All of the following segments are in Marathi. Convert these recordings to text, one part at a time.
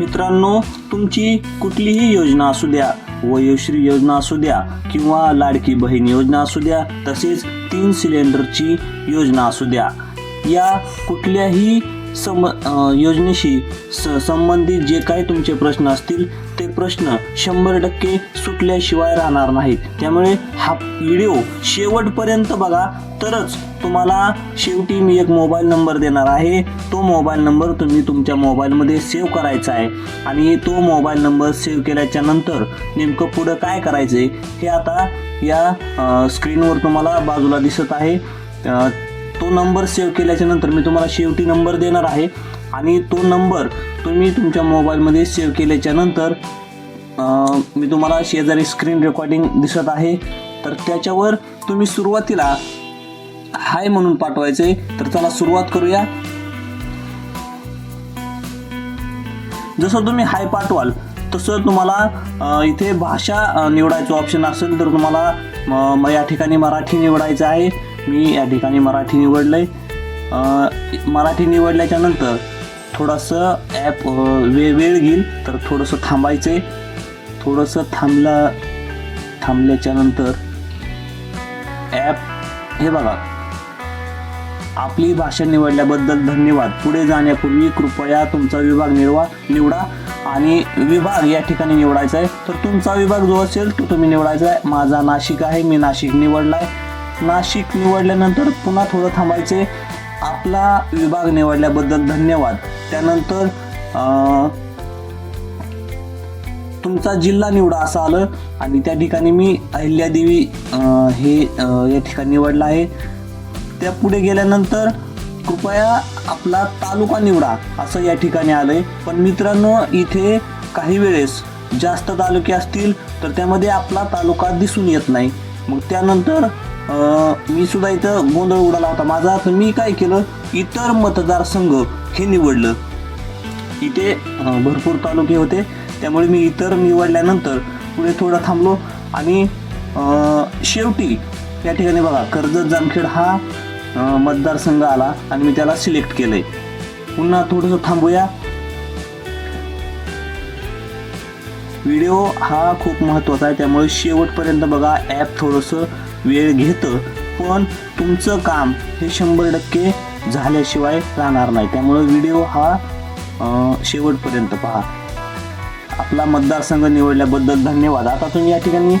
मित्रांनो तुमची कुठलीही योजना असू द्या वयोश्री योजना असू द्या किंवा लाडकी बहीण योजना असू द्या तसेच तीन सिलेंडरची योजना असू द्या. या कुठल्याही सम योजनेशी स संबंधित जे काही तुमचे प्रश्न असतील ते प्रश्न शंभर टक्के सुटल्याशिवाय राहणार नाहीत. त्यामुळे हा व्हिडिओ शेवटपर्यंत बघा. तरच तुम्हाला शेवटी मी एक मोबाईल नंबर देणार आहे. तो मोबाईल नंबर तुम्ही तुमच्या मोबाईलमध्ये सेव्ह करायचा आहे. आणि तो मोबाईल नंबर सेव्ह केल्याच्यानंतर नेमकं पुढं काय करायचं आहे हे आता या स्क्रीनवर तुम्हाला बाजूला दिसत आहे. तो नंबर सेव्ह केल्याच्यानंतर मी तुम्हाला शेवटी नंबर देणार आहे. आणि तो नंबर तुम्ही तुमच्या मोबाईलमध्ये सेव्ह केल्याच्यानंतर मी तुम्हाला शेजारी स्क्रीन रेकॉर्डिंग दिसत आहे. तर त्याच्यावर तुम्ही सुरुवातीला हाय म्हणून पाठवायचे. तर चला सुरुवात करूया. जसं तुम्ही हाय पाठवाल तसं तुम्हाला इथे भाषा निवडायचं ऑप्शन असेल तर तुम्हाला या ठिकाणी मराठी निवडायचं आहे. मी या ठिकाणी मराठी निवडलंय. आहे मराठी निवडल्याच्या नंतर थोडंसं ॲप वे वेळ घेईल. तर थोडंसं थांबायचं आहे थोडंसं थांबला थांबल्याच्या नंतर ॲप हे बघा. आपली भाषा निवडल्याबद्दल धन्यवाद. पुढे जाण्यापूर्वी कृपया तुमचा विभाग निवडा निवडा आणि विभाग या ठिकाणी निवडायचा आहे तर तुमचा विभाग जो असेल तो तुम्ही निवडायचा आहे माझा नाशिक आहे. मी नाशिक निवडला आहे नाशिक निवडल्यानंतर पुन्हा थोडं थांबायचे. आपला विभाग निवडल्याबद्दल धन्यवाद. त्यानंतर तुमचा जिल्हा निवडा असं आलं आणि त्या ठिकाणी मी अहिल्यादेवी हे या ठिकाणी निवडलं आहे. त्या पुढे गेल्यानंतर कृपया आपला तालुका निवडा असं या ठिकाणी आलं आहे पण मित्रांनो इथे काही वेळेस जास्त तालुके असतील तर त्यामध्ये आपला तालुका दिसून येत नाही. मग त्यानंतर मी सुद्धा इथं गोंधळ उडाला होता. माझा तर मी काय केलं? इतर मतदारसंघ हे निवडलं. इथे भरपूर तालुके होते. त्यामुळे मी इतर निवडल्यानंतर पुढे थोडं थांबलो. आणि शेवटी या ठिकाणी बघा कर्जत जामखेड हा मतदारसंघ आला आणि मी त्याला सिलेक्ट केलंय. पुन्हा थोडंसं थांबूया. व्हिडिओ हा खूप महत्त्वाचा आहे. त्यामुळे शेवटपर्यंत बघा ॲप थोडंसं वेळ घेतं पण तुमचं काम हे शंभर टक्के झाल्याशिवाय राहणार नाही. त्यामुळं व्हिडिओ हा शेवटपर्यंत पहा. आपला मतदारसंघ निवडल्याबद्दल धन्यवाद. आता तुम्ही या ठिकाणी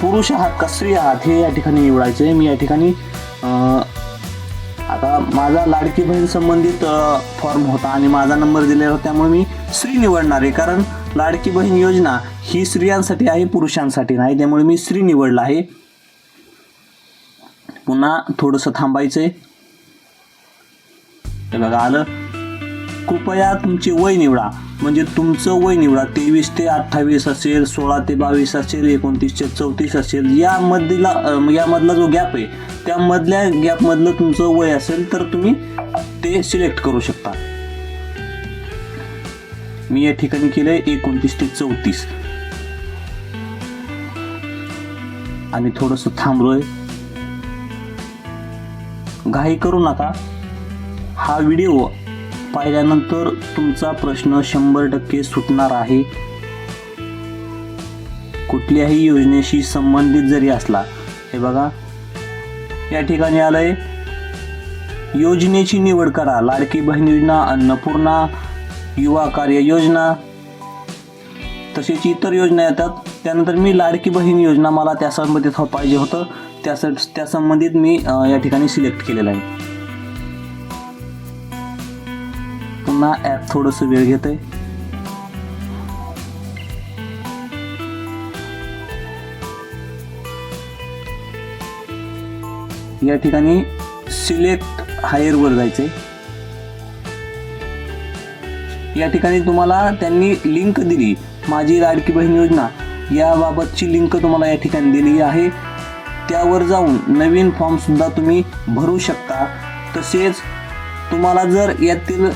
पुरुष आहात का स्त्री आहात हे या ठिकाणी निवडायचे मी या ठिकाणी आता माझा लाडकी बहीण संबंधित फॉर्म होता आणि माझा नंबर दिलेला होता त्यामुळे मी स्त्री निवडणार आहे. कारण लाडकी बहीण योजना ही स्त्रियांसाठी आहे पुरुषांसाठी नाही. त्यामुळे मी स्त्री निवडला आहे. पुन्हा थोडंसं थांबायचं आहे बघा आलं. कृपया तुमचे वय निवडा. म्हणजे तुमचं वय निवडा. तेवीस ते अठ्ठावीस असेल सोळा ते बावीस असेल एकोणतीस ते चौतीस असेल यामधला यामधला जो गॅप आहे त्यामधल्या गॅपमधलं तुमचं वय असेल तर तुम्ही ते सिलेक्ट करू शकता. मी या ठिकाणी केलंय एकोणतीस ते चौतीस. आणि थोडंसं थांबलोय. घाई करू नका. हा व्हिडिओ पाहिल्यानंतर तुमचा प्रश्न शंभर टक्के सुटणार आहे. कुठल्याही योजनेशी संबंधित जरी असला हे बघा. या ठिकाणी आलंय योजनेची निवड करा. लाडकी बहीण योजना अन्नपूर्णा युवा कार्य योजना तसेच इतर योजना येतात. त्यानंतर मी लाडकी बहीण योजना मला त्या संबंधित हो पाहिजे होतं. त्या त्या संबंधित मी या ठिकाणी सिलेक्ट केलेलं आहे. पुन्हा ॲप थोडंसं वेळ घेत आहे या ठिकाणी सिलेक्ट हायरवर जायचे या ठिकाणी तुम्हाला त्यांनी लिंक दिली. माझी लाडकी बहीण योजना याबाबतची लिंक तुम्हाला या ठिकाणी दिली आहे. त्यावर जाऊन नवीन फॉर्मसुद्धा तुम्ही भरू शकता. तसेच तुम्हाला जर यातील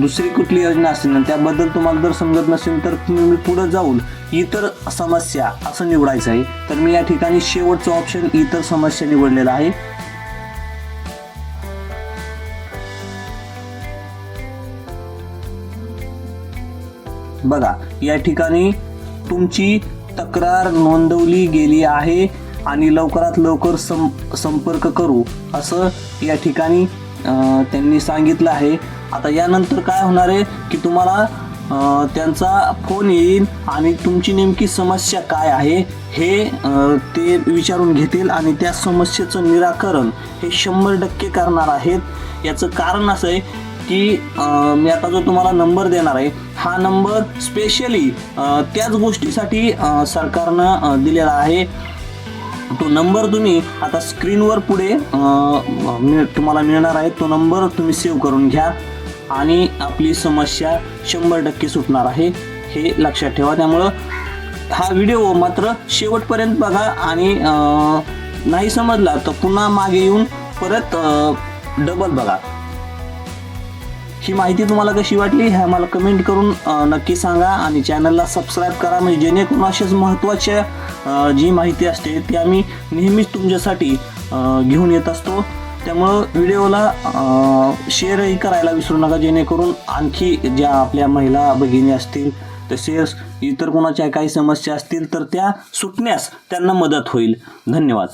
दुसरी कुठली योजना असेल ना त्याबद्दल तुम्हाला जर समजत नसेल तर तुम्ही पुढे जाऊन इतर समस्या असं निवडायचं आहे. तर मी या ठिकाणी शेवटचं ऑप्शन इतर समस्या निवडलेला आहे. बघा या ठिकाणी तुमची तक्रार नोंदवली गेली आहे आणि लवकरात लवकर सं संपर्क करू असं या ठिकाणी त्यांनी सांगितलं आहे. आता यानंतर काय होणार आहे की तुम्हाला त्यांचा फोन येईल आणि तुमची नेमकी समस्या काय आहे हे ते विचारून घेतील आणि त्या समस्येचं निराकरण हे शंभर टक्के करणार आहेत. याचं कारण असं आहे की मी आता जो तुम्हाला नंबर देणार आहे हा नंबर स्पेशली त्याच गोष्टीसाठी सरकारनं दिलेला आहे. तो नंबर तुम्ही आता स्क्रीनवर पुढे मिळ- तुम्हाला मिळणार आहे. तो नंबर तुम्ही सेव्ह करून घ्या. आणि आपली समस्या शंभर टक्के सुटणार आहे हे लक्षात ठेवा. त्यामुळं हा व्हिडिओ मात्र शेवटपर्यंत बघा आणि नाही समजला तर पुन्हा मागे येऊन परत डबल बघा. ही माहिती तुम्हाला कशी वाटली हे आम्हाला कमेंट करून नक्की सांगा आणि चॅनलला सबस्क्राईब करा म्हणजे जेणेकरून असेच महत्त्वाच्या जी माहिती असते ती आम्ही नेहमीच तुमच्यासाठी घेऊन येत असतो. त्यामुळं व्हिडिओला शेअरही करायला विसरू नका जेणेकरून आणखी ज्या आपल्या महिला भगिनी असतील तसेच इतर कोणाच्या काही समस्या असतील तर त्या सुटण्यास त्यांना मदत होईल. धन्यवाद.